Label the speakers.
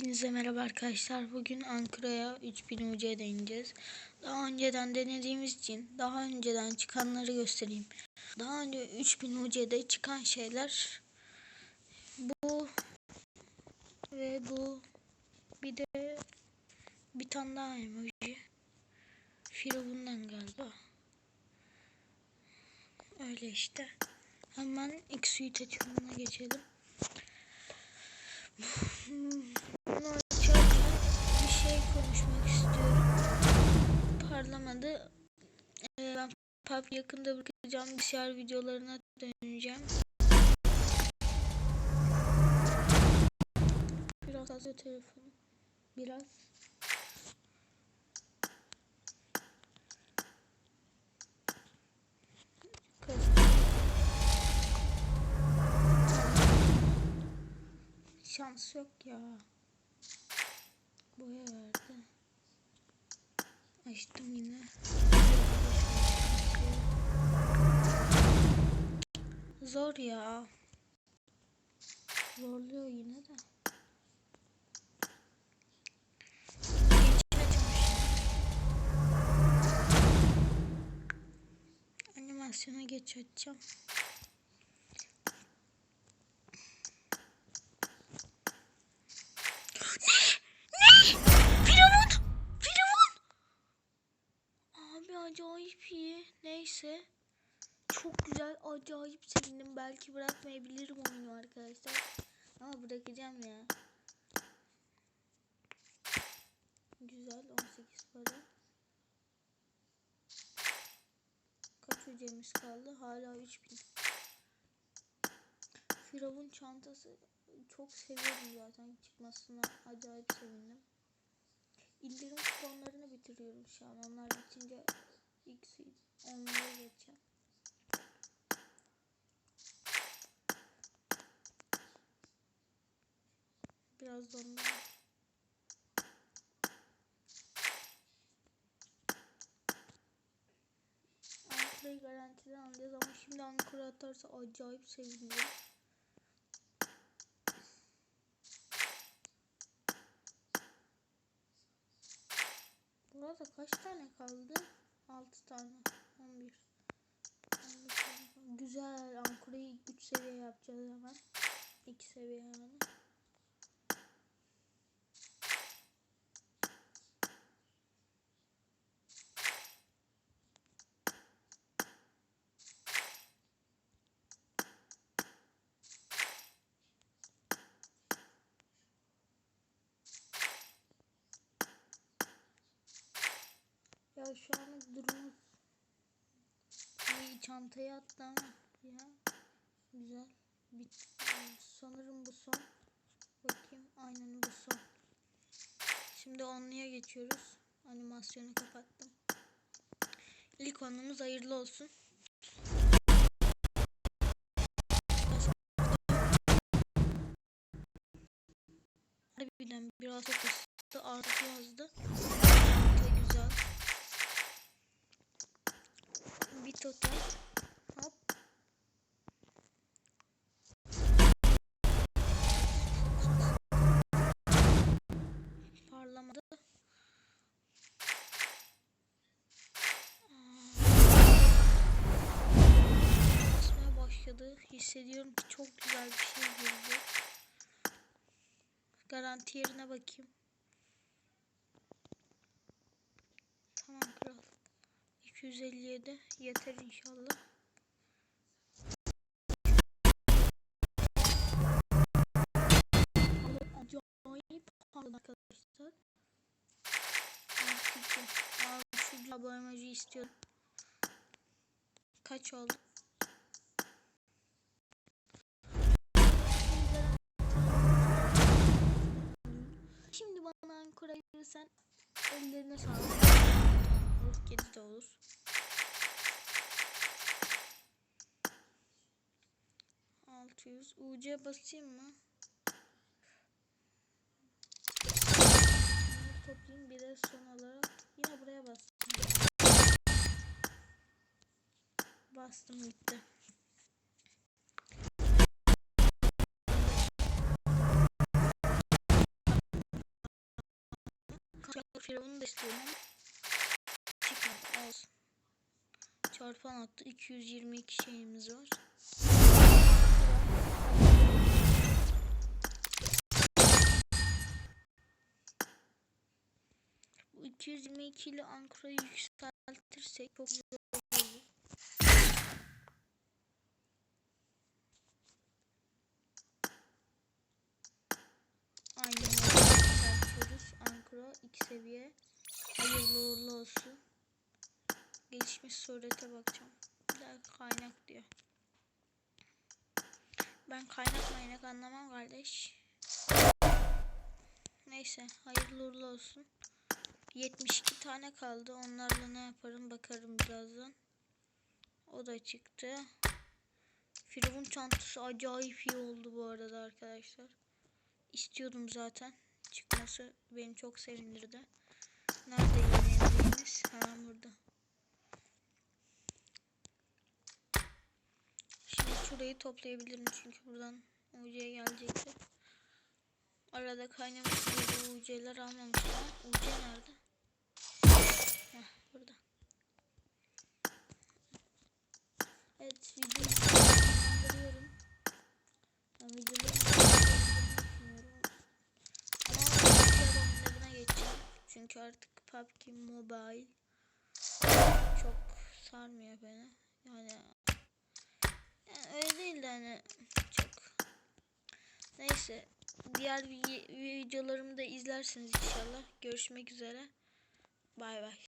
Speaker 1: Hepinize merhaba arkadaşlar. Bugün Ankara'ya 3000 UC ineceğiz. Daha önceden denediğimiz için daha önceden çıkanları göstereyim. Daha önce 3000 UC'de çıkan şeyler bu ve bu bir de bir tane daha emoji. Firavundan galiba. Öyle işte. Hemen X-Suite açılımına geçelim. Parlamadı. Ee, ben PUBG yakında bırakacağım bilgisayar videolarına döneceğim. Biraz fazla telefonu. Biraz. Şans yok ya. Boya verdi. Açtım yine. Zor ya. Zorluyor yine de. Animasyona geç açacağım. Firavun! Firavun! Abi acayip iyi. Neyse. Çok güzel. Acayip sevindim. Belki bırakmayabilirim oyunu arkadaşlar. Ama bırakacağım ya. Güzel. 18 para. Kaç hocamız kaldı? Hala 3000. Firavun çantası çok seviyorum zaten çıkmasına acayip sevindim. İndirim kuponlarını bitiriyorum şu an. Onlar bitince X onlara geçeceğim. Biraz da ondan. Ankara'yı garantiden alacağız ama şimdi Ankara atarsa acayip sevinirim. Burada kaç tane kaldı? 6 tane. 11. 11 tane kaldı. Güzel. Ankara'yı 3 seviye yapacağız hemen. 2 seviye hemen. Ya şu anlık durumumuz iyi çantaya attı ama ya güzel. Bit sanırım bu son. Bakayım aynen bu son. Şimdi onluya geçiyoruz. Animasyonu kapattım. İlk onumuz hayırlı olsun. Harbiden biraz ısıtı artı yazdı. Çok güzel. Totem. Hop. Parlamadı. Basmaya başladı. Hissediyorum ki çok güzel bir şey girdi. Garanti yerine bakayım. 257 yeter inşallah. Acayip pahalı arkadaşlar. Abi şu emoji istiyorum. Kaç oldu? Şimdi bana Ankara verirsen ellerine sağlık. Kedi de olur. Altı yüz. UC basayım mı? Bunları toplayayım bir de son olarak yine buraya bastım. Bastım gitti. Firavun'u da istiyorum çıkmadı olsun. Çarpan attı 222 şeyimiz var. 222 ile Ankara'yı yükseltirsek çok güzel olur. Aynen yükseltiyoruz. Ankara 2 seviye. Hayırlı uğurlu olsun. Gelişmiş surete bakacağım. Bir dakika kaynak diyor. Ben kaynak maynak anlamam kardeş. Neyse hayırlı uğurlu olsun. 72 tane kaldı. Onlarla ne yaparım bakarım birazdan. O da çıktı. Firavun çantası acayip iyi oldu bu arada arkadaşlar. İstiyordum zaten. Çıkması beni çok sevindirdi. Nerede evlerimiz? Hemen burada. Şimdi şurayı toplayabilirim çünkü buradan UC'ye gelecekti. Arada kaynamış UC'ler almamışlar. UC nerede? Heh, burada. Evet videoyu sonlandırıyorum. Ben düşünüyorum. Ama geçeceğim. Çünkü artık PUBG Mobile çok sarmıyor beni. Yani, yani öyle değil de hani çok. Neyse diğer vi- videolarımı da izlersiniz inşallah. Görüşmek üzere. Bay bay.